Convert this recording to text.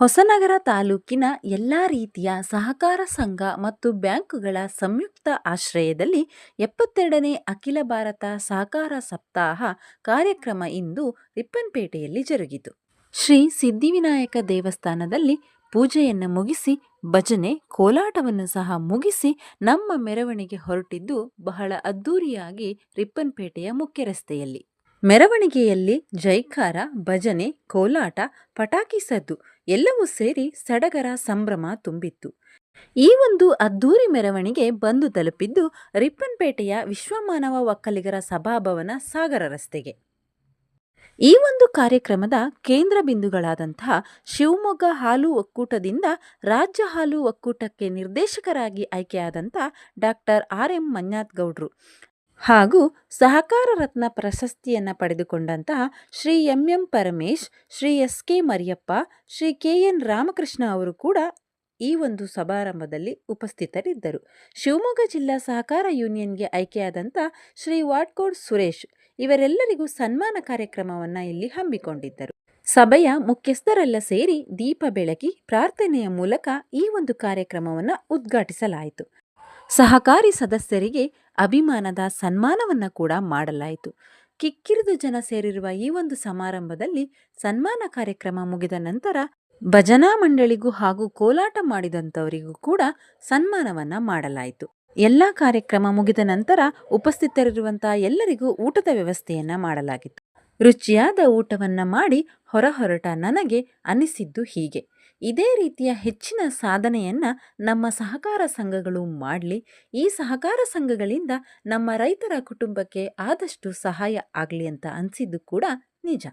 ಹೊಸನಗರ ತಾಲೂಕಿನ ಎಲ್ಲ ರೀತಿಯ ಸಹಕಾರ ಸಂಘ ಮತ್ತು ಬ್ಯಾಂಕುಗಳ ಸಂಯುಕ್ತ ಆಶ್ರಯದಲ್ಲಿ ಎಪ್ಪತ್ತೆರಡನೇ ಅಖಿಲ ಭಾರತ ಸಹಕಾರ ಸಪ್ತಾಹ ಕಾರ್ಯಕ್ರಮ ಇಂದು ರಿಪ್ಪನ್ಪೇಟೆಯಲ್ಲಿ ಜರುಗಿತು. ಶ್ರೀ ಸಿದ್ಧಿವಿನಾಯಕ ದೇವಸ್ಥಾನದಲ್ಲಿ ಪೂಜೆಯನ್ನು ಮುಗಿಸಿ, ಭಜನೆ, ಕೋಲಾಟವನ್ನು ಸಹ ಮುಗಿಸಿ ನಮ್ಮ ಮೆರವಣಿಗೆ ಹೊರಟಿದ್ದು ಬಹಳ ಅದ್ಧೂರಿಯಾಗಿ ರಿಪ್ಪನ್ಪೇಟೆಯ ಮುಖ್ಯ ರಸ್ತೆಯಲ್ಲಿ ಮೆರವಣಿಗೆಯಲ್ಲಿ ಜೈಕಾರ, ಭಜನೆ, ಕೋಲಾಟ, ಪಟಾಕಿ ಸದ್ದು ಎಲ್ಲವೂ ಸೇರಿ ಸಡಗರ ಸಂಭ್ರಮ ತುಂಬಿತ್ತು. ಈ ಒಂದು ಅದ್ಧೂರಿ ಮೆರವಣಿಗೆ ಬಂದು ತಲುಪಿದ್ದು ರಿಪ್ಪನ್ಪೇಟೆಯ ವಿಶ್ವಮಾನವ ಒಕ್ಕಲಿಗರ ಸಭಾಭವನ ಸಾಗರ ರಸ್ತೆಗೆ. ಈ ಒಂದು ಕಾರ್ಯಕ್ರಮದ ಕೇಂದ್ರ ಬಿಂದುಗಳಾದಂತಹ ಶಿವಮೊಗ್ಗ ಹಾಲು ಒಕ್ಕೂಟದಿಂದ ರಾಜ್ಯ ಹಾಲು ಒಕ್ಕೂಟಕ್ಕೆ ನಿರ್ದೇಶಕರಾಗಿ ಆಯ್ಕೆಯಾದಂಥ ಡಾಕ್ಟರ್ ಆರ್ ಎಂ ಮಂಜಾತ್ ಗೌಡ್ರು ಹಾಗೂ ಸಹಕಾರ ರತ್ನ ಪ್ರಶಸ್ತಿಯನ್ನು ಪಡೆದುಕೊಂಡಂತಹ Shri M M Paramesh, Shri S K Mariyappa, Shri K N Ramakrishna ಅವರು ಕೂಡ ಈ ಒಂದು ಸಮಾರಂಭದಲ್ಲಿ ಉಪಸ್ಥಿತರಿದ್ದರು. ಶಿವಮೊಗ್ಗ ಜಿಲ್ಲಾ ಸಹಕಾರ ಯೂನಿಯನ್ಗೆ ಆಯ್ಕೆಯಾದಂಥ ಶ್ರೀ ವಾಡ್ಕೋಡ್ ಸುರೇಶ್ ಇವರೆಲ್ಲರಿಗೂ ಸನ್ಮಾನ ಕಾರ್ಯಕ್ರಮವನ್ನು ಇಲ್ಲಿ ಹಮ್ಮಿಕೊಂಡಿದ್ದರು. ಸಭೆಯ ಮುಖ್ಯಸ್ಥರೆಲ್ಲ ಸೇರಿ ದೀಪ ಬೆಳಗಿ ಪ್ರಾರ್ಥನೆಯ ಮೂಲಕ ಈ ಒಂದು ಕಾರ್ಯಕ್ರಮವನ್ನು ಉದ್ಘಾಟಿಸಲಾಯಿತು. ಸಹಕಾರಿ ಸದಸ್ಯರಿಗೆ ಅಭಿಮಾನದ ಸನ್ಮಾನವನ್ನು ಕೂಡ ಮಾಡಲಾಯಿತು. ಕಿಕ್ಕಿರಿದು ಜನ ಸೇರಿರುವ ಈ ಒಂದು ಸಮಾರಂಭದಲ್ಲಿ ಸನ್ಮಾನ ಕಾರ್ಯಕ್ರಮ ಮುಗಿದ ನಂತರ ಭಜನಾ ಮಂಡಳಿಗೂ ಹಾಗೂ ಕೋಲಾಟ ಮಾಡಿದಂಥವರಿಗೂ ಕೂಡ ಸನ್ಮಾನವನ್ನ ಮಾಡಲಾಯಿತು. ಎಲ್ಲ ಕಾರ್ಯಕ್ರಮ ಮುಗಿದ ನಂತರ ಉಪಸ್ಥಿತರಿರುವಂತಹ ಎಲ್ಲರಿಗೂ ಊಟದ ವ್ಯವಸ್ಥೆಯನ್ನ ಮಾಡಲಾಗಿತ್ತು. ರುಚಿಯಾದ ಊಟವನ್ನ ಮಾಡಿ ಹೊರಹೊರಟ ನನಗೆ ಅನಿಸಿದ್ದು ಹೀಗೆ. ಇದೇ ರೀತಿಯ ಹೆಚ್ಚಿನ ಸಾಧನೆಯನ್ನು ನಮ್ಮ ಸಹಕಾರ ಸಂಘಗಳು ಮಾಡಲಿ. ಈ ಸಹಕಾರ ಸಂಘಗಳಿಂದ ನಮ್ಮ ರೈತರ ಕುಟುಂಬಕ್ಕೆ ಆದಷ್ಟು ಸಹಾಯ ಆಗಲಿ ಅಂತ ಅನಿಸಿದ್ದು ಕೂಡ ನಿಜ.